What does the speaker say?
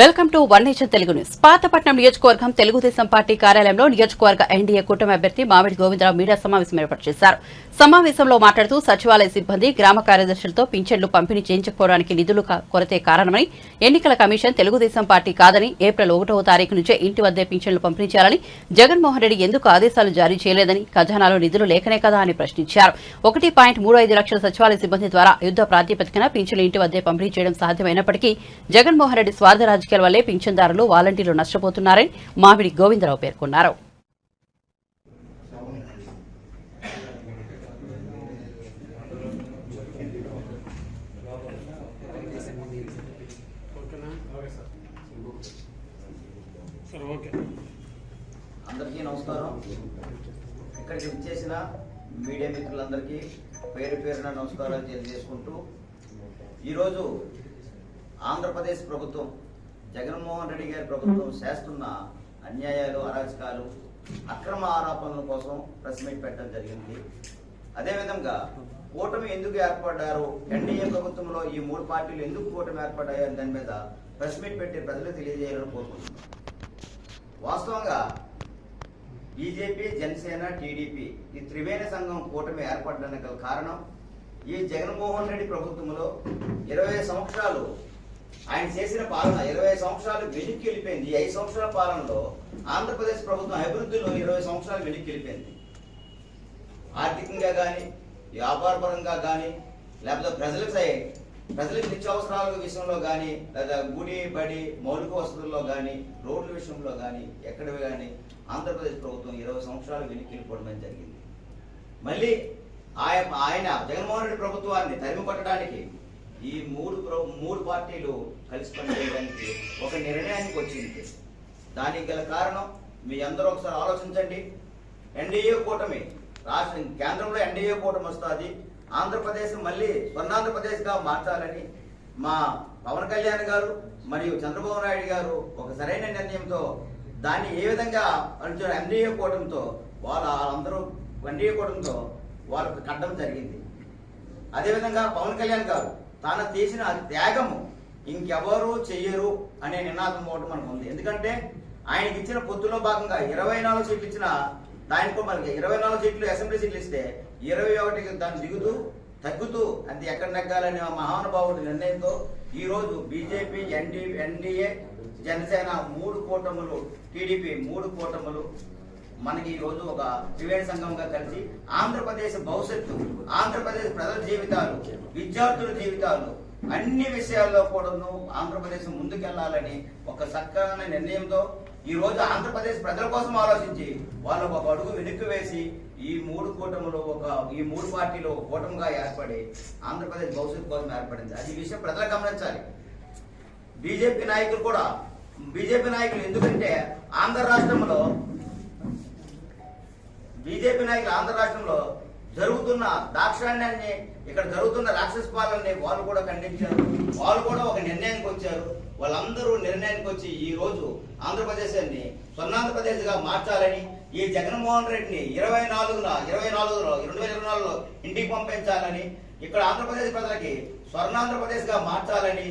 Welcome to one nation Telugu news. Pathapatnam నియోజకవర్గం Telugu Desam party కార్యాలయంలో నియోజకవర్గ ఎన్డీఏ కూటమి అభ్యర్థి మామిడి గోవిందరావు మీడియా సమావేశం ఏర్పాటు చేశారు. సమావేశంలో మాట్లాడుతూ సచివాలయ సిబ్బంది గ్రామ కార్యదర్శులతో పింఛన్లు పంపిణీ చేయించకపోవడానికి నిధులు కొరతే కారణమని ఎన్నికల కమిషన్ తెలుగుదేశం పార్టీ కాదని ఏప్రిల్ ఒకటవ తారీఖు నుంచే ఇంటి వద్దే పింఛన్లు పంపిణీ చేయాలని జగన్మోహన్ రెడ్డి ఎందుకు ఆదేశాలు జారీ చేయలేదని ఖజానాలో నిధులు లేకనే కదా అని ప్రశ్నించారు. ఒకటి పాయింట్ మూడు ఐదు లక్షల సచివాలయ సిబ్బంది ద్వారా యుద్ధ ప్రాతిపదికన పింఛన్లు ఇంటి వద్దే పంపిణీ చేయడం సాధ్యమైనప్పటికీ జగన్మోహన్ రెడ్డి స్వార్థ రాజకీయాల వల్లే పింఛన్దారులు వాలంటీర్లు నష్టపోతున్నారని మామిడి గోవిందరావు పేర్కొన్నారు. అందరికీ నమస్కారం. ఇక్కడికి విచ్చేసిన మీడియా మిత్రులందరికీ పేరు పేరున నమస్కారాలు తెలియజేసుకుంటూ ఈరోజు ఆంధ్రప్రదేశ్ ప్రభుత్వం జగన్మోహన్ రెడ్డి గారి ప్రభుత్వం చేస్తున్న అన్యాయాలు అరాచకాలు అక్రమ ఆరోపణల కోసం ప్రెస్ మీట్ పెట్టడం జరిగింది. అదేవిధంగా కూటమి ఎందుకు ఏర్పడ్డారు? ఎన్డీఏ ప్రభుత్వంలో ఈ మూడు పార్టీలు ఎందుకు కూటమి ఏర్పడ్డాయో దాని మీద ప్రెస్ మీట్ పెట్టి ప్రజలు తెలియజేయాలని కోరుకుంటున్నాం. వాస్తవంగా బీజేపీ జనసేన టీడీపీ ఈ త్రివేణి సంఘం కూటమి ఏర్పడడానికి గల కారణం ఈ జగన్మోహన్ రెడ్డి ప్రభుత్వంలో ఇరవై సంవత్సరాలు ఆయన చేసిన పాలన ఇరవై సంవత్సరాలు వెనక్కి వెళ్ళిపోయింది. ఐదు సంవత్సరాల పాలనలో ఆంధ్రప్రదేశ్ ప్రభుత్వం అభివృద్ధిలో ఇరవై సంవత్సరాలు వెనక్కి వెళ్ళిపోయింది. ఆర్థికంగా కానీ వ్యాపారపరంగా కానీ లేకపోతే ప్రజలకు సై- ప్రజలకు నిత్యావసరాల విషయంలో కానీ లేదా గుడి బడి మౌలిక వసతుల్లో కానీ రోడ్ల విషయంలో కానీ ఎక్కడ కానీ ఆంధ్రప్రదేశ్ ప్రభుత్వం ఇరవై సంవత్సరాలు వెనక్కి వెళ్ళిపోవడం జరిగింది. మళ్ళీ ఆయన ఆయన జగన్మోహన్ రెడ్డి ప్రభుత్వాన్ని తరిమి కొట్టడానికి ఈ మూడు మూడు పార్టీలు కలిసి పనిచేయడానికి ఒక నిర్ణయానికి వచ్చింది. దానికి గల కారణం మీ అందరూ ఒకసారి ఆలోచించండి. ఎన్డీఏ కూటమి రాష్ట్ర కేంద్రంలో ఎన్డీఏ కూటమి వస్తుంది. ఆంధ్రప్రదేశ్ మళ్ళీ స్వర్ణాంధ్రప్రదేశ్గా మార్చాలని మా పవన్ కళ్యాణ్ గారు మరియు చంద్రబాబు నాయుడు గారు ఒక సరైన నిర్ణయంతో దాన్ని ఏ విధంగా అంటే ఎన్డీఏ కూటమితో వాళ్ళ వాళ్ళందరూ ఎన్డీఏ కూటమితో వాళ్ళకు కట్టడం జరిగింది. అదేవిధంగా పవన్ కళ్యాణ్ గారు తాను తీసిన త్యాగము ఇంకెవరు చెయ్యరు అనే నినాదం ఒకటి మనకు ఉంది. ఎందుకంటే ఆయనకి ఇచ్చిన పొత్తులో భాగంగా ఇరవై నాలుగు సీట్లు ఇచ్చిన దానికో మనకి ఇరవై నాలుగు సీట్లు అసెంబ్లీ సీట్లు ఇస్తే ఇరవై ఒకటికి దాన్ని దిగుతూ తగ్గుతూ అది ఎక్కడ నెగ్గాలనే ఆ మహానుభావుడి నిర్ణయంతో ఈ రోజు బీజేపీ ఎన్డీ ఎన్డీఏ జనసేన మూడు కూటములు టీడీపీ మూడు కూటములు మనకి ఈ రోజు ఒక త్రివేణి సంఘంగా కలిసి ఆంధ్రప్రదేశ్ భవిష్యత్తు ఆంధ్రప్రదేశ్ ప్రజల జీవితాలు విద్యార్థుల జీవితాలు అన్ని విషయాల్లో కూడాను ఆంధ్రప్రదేశ్ ముందుకెళ్ళాలని ఒక చక్కని నిర్ణయంతో ఈ రోజు ఆంధ్రప్రదేశ్ ప్రజల కోసం ఆలోచించి వాళ్ళు ఒక అడుగు వెనక్కి వేసి ఈ మూడు కూటములు ఒక ఈ మూడు పార్టీలు ఒక కూటమిగా ఏర్పడి ఆంధ్రప్రదేశ్ భవిష్యత్తు కోసం ఏర్పడింది. అది ఈ విషయం ప్రజలు గమనించాలి. బీజేపీ నాయకులు కూడా బీజేపీ నాయకులు ఎందుకంటే ఆంధ్ర రాష్ట్రంలో బీజేపీ నాయకులు ఆంధ్ర రాష్ట్రంలో జరుగుతున్న దాక్షాణ్యాన్ని ఇక్కడ జరుగుతున్న రాక్షస పాలనని వాళ్ళు కూడా ఖండించారు. వాళ్ళు కూడా ఒక నిర్ణయానికి వచ్చారు. వాళ్ళందరూ నిర్ణయానికి వచ్చి ఈ రోజు ఆంధ్రప్రదేశ్ని స్వర్ణాంధ్రప్రదేశ్గా మార్చాలని ఈ జగన్మోహన్ రెడ్డిని ఇరవై నాలుగున ఇరవై నాలుగులో రెండు వేల ఇరవై నాలుగులో ఇంటికి పంపించాలని ఇక్కడ ఆంధ్రప్రదేశ్ ప్రజలకి స్వర్ణాంధ్రప్రదేశ్గా మార్చాలని